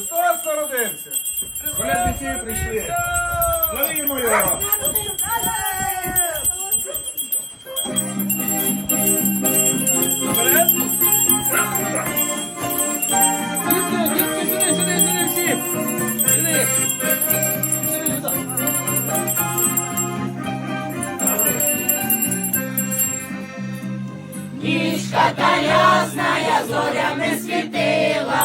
Христос народився! Колядники прийшли! Славімо його! Наперед! Дітки, дітки, сюди, сюди. Нічка та ясна, зорями світила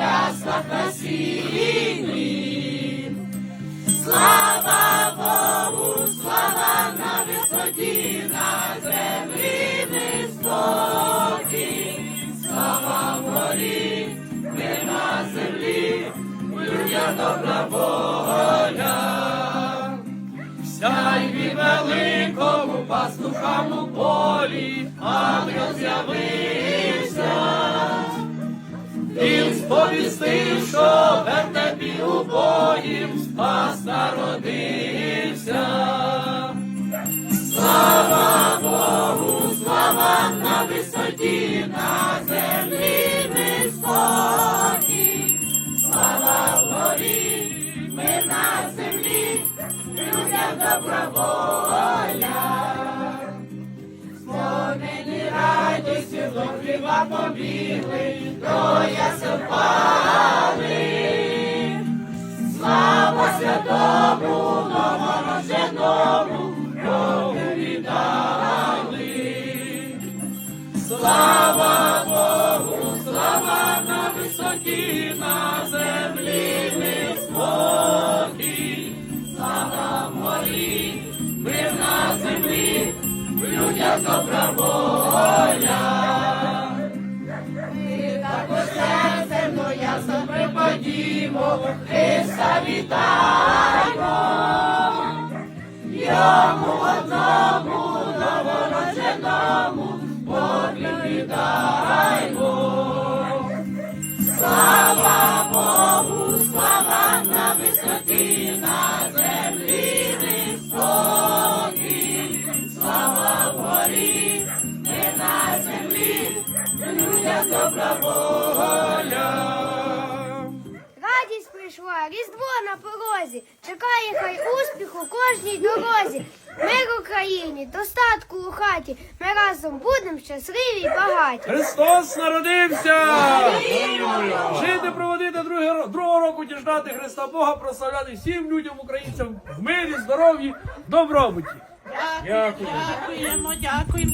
яслах на. Слава Богу, слава на висоті, на землі високій. Слава вгорі, ми на землі, людям добра воля. Сяйві великому пастухам у полі, на землі, людям добра воля. Спомені радістю до хліба побігли, до ясел впали. Слава святому, новородженому, Богу віддали. Слава Богу, слава на висоті, на землі людях добра воля. Ми також серцем, ну ясно припадімо, Христа вітаємо. Людям добра воля. Радість прийшла, різдво на порозі. Чекає хай успіху кожній дорозі. Мир Україні, достатку у хаті. Ми разом будемо щасливі й багаті. Христос народився! Жити, проводити друге- другого року, діждати Христа Бога, прославляти всім людям, українцям в мирі, здоров'ї, добробуті. Дякую. Дякуємо, дякуємо.